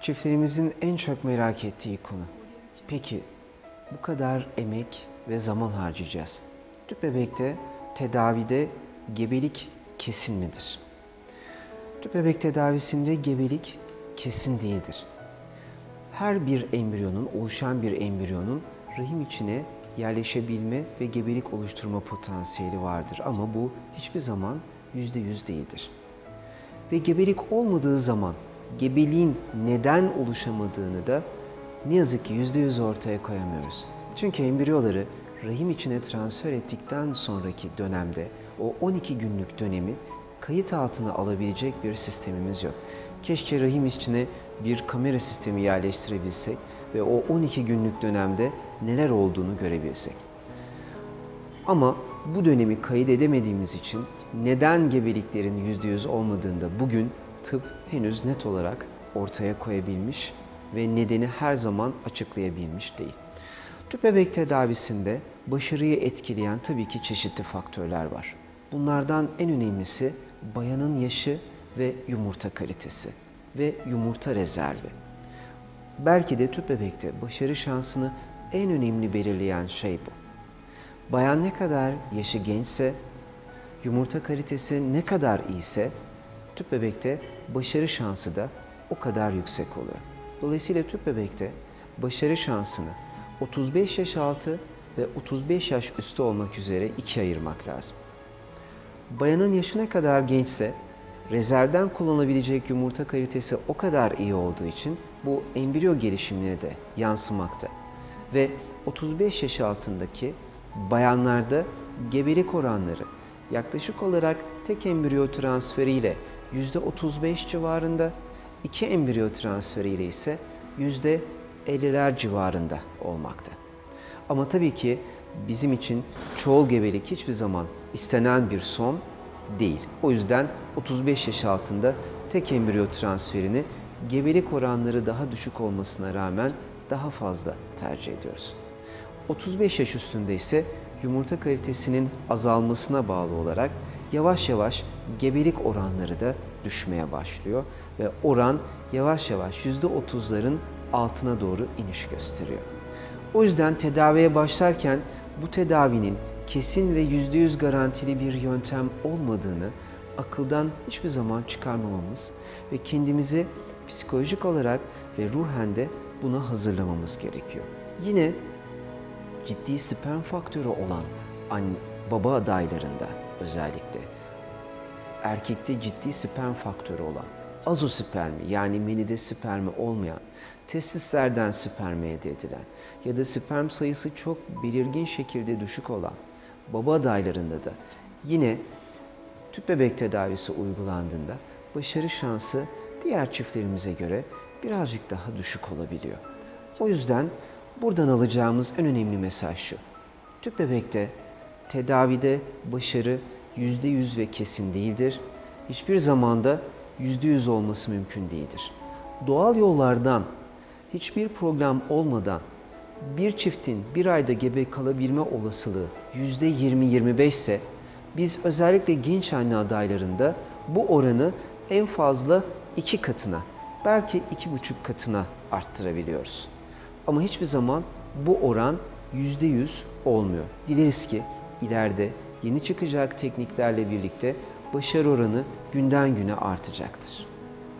Çiftlerimizin en çok merak ettiği konu. Peki bu kadar emek ve zaman harcayacağız. Tüp bebekte tedavide gebelik kesin midir? Tüp bebek tedavisinde gebelik kesin değildir. Her bir embriyonun, oluşan bir embriyonun rahim içine yerleşebilme ve gebelik oluşturma potansiyeli vardır ama bu hiçbir zaman yüzde yüz değildir. Ve gebelik olmadığı zaman gebeliğin neden oluşamadığını da ne yazık ki yüzde yüz ortaya koyamıyoruz. Çünkü embriyoları rahim içine transfer ettikten sonraki dönemde o 12 günlük dönemi kayıt altına alabilecek bir sistemimiz yok. Keşke rahim içine bir kamera sistemi yerleştirebilsek ve o 12 günlük dönemde neler olduğunu görebilsek. Ama bu dönemi kayıt edemediğimiz için neden gebeliklerin %100 olmadığını da bugün tıp henüz net olarak ortaya koyabilmiş ve nedeni her zaman açıklayabilmiş değil. Tüp bebek tedavisinde başarıyı etkileyen tabii ki çeşitli faktörler var. Bunlardan en önemlisi bayanın yaşı ve yumurta kalitesi ve yumurta rezervi. Belki de tüp bebekte başarı şansını en önemli belirleyen şey bu. Bayan ne kadar yaşı gençse, yumurta kalitesi ne kadar iyiyse tüp bebekte başarı şansı da o kadar yüksek oluyor. Dolayısıyla tüp bebekte başarı şansını 35 yaş altı ve 35 yaş üstü olmak üzere ikiye ayırmak lazım. Bayanın yaşı ne kadar gençse rezervden kullanabilecek yumurta kalitesi o kadar iyi olduğu için bu embriyo gelişimine de yansımakta. Ve 35 yaş altındaki bayanlarda gebelik oranları yaklaşık olarak tek embriyo transferiyle %35 civarında, iki embriyo transferiyle ise %50'ler civarında olmakta. Ama tabii ki bizim için çoğul gebelik hiçbir zaman istenen bir son değil. O yüzden 35 yaş altında tek embriyo transferini gebelik oranları daha düşük olmasına rağmen daha fazla tercih ediyoruz. 35 yaş üstünde ise yumurta kalitesinin azalmasına bağlı olarak yavaş yavaş gebelik oranları da düşmeye başlıyor ve oran yavaş yavaş %30'ların altına doğru iniş gösteriyor. O yüzden tedaviye başlarken bu tedavinin kesin ve %100 garantili bir yöntem olmadığını akıldan hiçbir zaman çıkarmamamız ve kendimizi psikolojik olarak ve ruhen de buna hazırlamamız gerekiyor. Yine ciddi sperm faktörü olan anne, baba adaylarında özellikle erkekte ciddi sperm faktörü olan azospermi yani menide spermi olmayan, testislerden sperm elde edilen ya da sperm sayısı çok belirgin şekilde düşük olan baba adaylarında da yine tüp bebek tedavisi uygulandığında başarı şansı diğer çiftlerimize göre birazcık daha düşük olabiliyor. O yüzden buradan alacağımız en önemli mesaj şu. Tüp bebekte tedavide başarı %100 ve kesin değildir. Hiçbir zamanda %100 olması mümkün değildir. Doğal yollardan hiçbir program olmadan bir çiftin bir ayda gebe kalabilme olasılığı %20-25 ise biz özellikle genç anne adaylarında bu oranı en fazla iki katına, belki iki buçuk katına arttırabiliyoruz. Ama hiçbir zaman bu oran %100 olmuyor. Dileriz ki ileride yeni çıkacak tekniklerle birlikte başarı oranı günden güne artacaktır.